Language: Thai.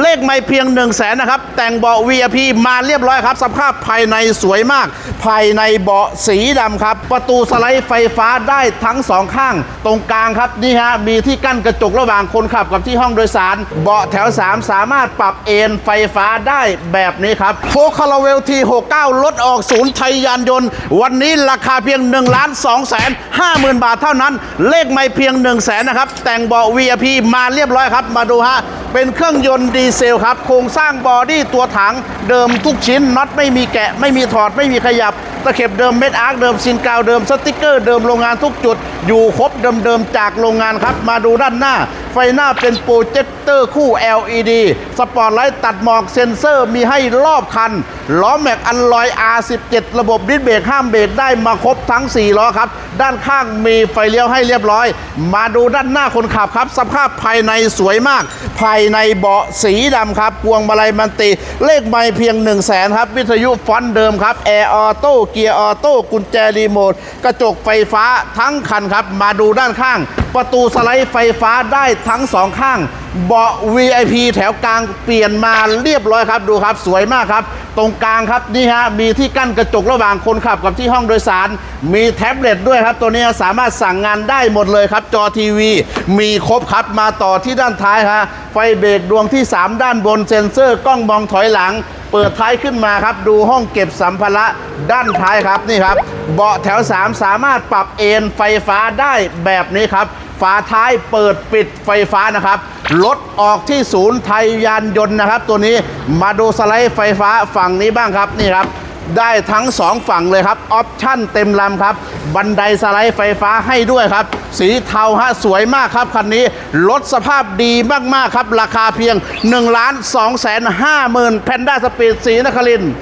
เลขไม่เพียง 1 0 0 0 0แสนนะครับ แต่งเบาะ VIP มาเรียบร้อยครับ สภาพภายในสวยมาก ภายในเบาะสีดำครับ ประตูสไลด์ไฟฟ้าได้ทั้งสองข้าง ตรงกลางครับนี่ฮะมีที่กั้นกระจกระหว่างคนขับกับที่ห้องโดยสาร เบาะแถว 3 สามารถปรับเอนไฟฟ้าได้แบบนี้ครับโฟคาราเวลที69 ลดออกศูนย์ไทยยานยนต์ วันนี้ราคาเพียง1ล้าน2แสน5หมื่นบาทเท่านั้น เลขไม่เพียง 1 0 0 0 0แสนนะครับแต่งเบาะ VIP มาเรียบร้อยครับมาดูฮะเป็นเครื่องยนต์ดีเซลครับ โครงสร้างบอดี้ตัวถังเดิมทุกชิ้นน็อตไม่มีแกะ ไม่มีถอดไม่มีขยับ ตะเข็บเดิมเม็ดอาร์คเดิมซินกาวเดิมสติกเกอร์เดิมโรงงานทุกจุด อยู่ครบเดิมๆจากโรงงานครับ มาดูด้านหน้า ไฟหน้าเป็นโปรเจคเตอร์คู่ LED สปอร์ตไลท์ตัดหมอกเซ็นเซอร์มีให้รอบคัน ล้อแม็กอันลอย R17 ระบบดิสเบรกห้ามเบรกได้มาครบทั้ง 4 ล้อครับ ด้านข้างมีไฟเลี้ยวให้เรียบร้อย มาดูด้านหน้าคนขับครับ สภาพภายในสวยมาก ภายในเบาะสีดำครับพวงมาลัยมันติเลขไม่เพียง 1 0 0 0 0แสนครับ วิทยุฟอนต์เดิมครับแอร์ออโต้เกียร์ออโต้กุญแจรีโมทกระจกไฟฟ้าทั้งคันครับ มาดูด้านข้าง ประตูสไลด์ไฟฟ้าได้ทั้งสองข้าง เบาะ VIP แถวกลางเปลี่ยนมาเรียบร้อยครับดูครับสวยมากครับ ตรงกลางครับนี่ฮะมีที่กั้นกระจกระหว่างคนขับกับที่ห้องโดยสาร มีแท็บเล็ตด้วยครับ ตัวนี้สามารถสั่งงานได้หมดเลยครับ จอทีวี มีครบครับมาต่อที่ด้านท้ายฮะไฟเบรกดวงที่ 3 ด้านบนเซ็นเซอร์กล้องมองถอยหลังเปิดท้ายขึ้นมาครับ ดูห้องเก็บสัมภาระด้านท้ายครับนี่ครับ เบาะแถว 3 สามารถปรับเอนไฟฟ้าได้แบบนี้ครับ ฝาท้ายเปิดปิดไฟฟ้านะครับรถออกที่ศูนย์ไทยยานยนต์นะครับ ตัวนี้มาดูสไลด์ไฟฟ้าฝั่งนี้บ้างครับนี่ครับได้ทั้งสองฝั่งเลยครับ ออปชั่นเต็มลำครับ บันไดสไลด์ไฟฟ้าให้ด้วยครับ สีเทาฮะสวยมากครับ คันนี้รถสภาพดีมาก ๆ ครับ ราคาเพียง1ล้าน2แสน5หมื่นแพนด้าสปีดสีนครินทร์